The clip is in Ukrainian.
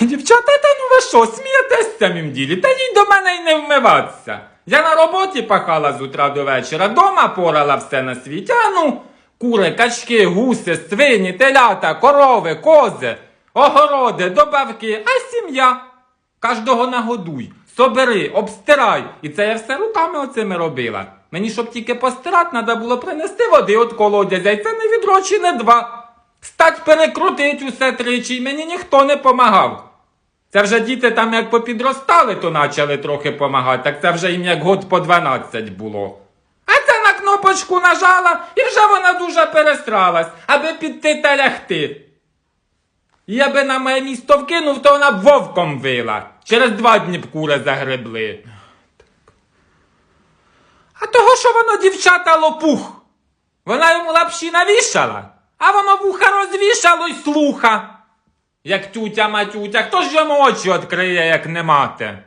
Дівчата, та ну ви що, смієтесь в самім ділі? Та їй до мене й не вмиватися. Я на роботі пахала з утра до вечора, дома порала все на світі. А ну, кури, качки, гуси, свині, телята, корови, кози, огороди, добавки, а сім'я. Кожного нагодуй, собери, обстирай. І це я все руками оцими робила. Мені, щоб тільки постирати, треба було принести води від колодязя, і це не відро чи не два. Стать перекрутить усе тричі, і мені ніхто не помагав. Це вже діти там як попідростали, то почали трохи помагати, так це вже їм як год по 12 було. А це на кнопочку нажала, і вже вона дуже перестралась, аби піти та лягти. Я би на моє місто вкинув, то вона б вовком вила. Через два дні б кури загребли. А того, що воно дівчата лопух. Вона йому лапші навішала, а воно вуха розвішало й слуха. Як тютя матютя, хто ж йому очі відкриє, як не мати?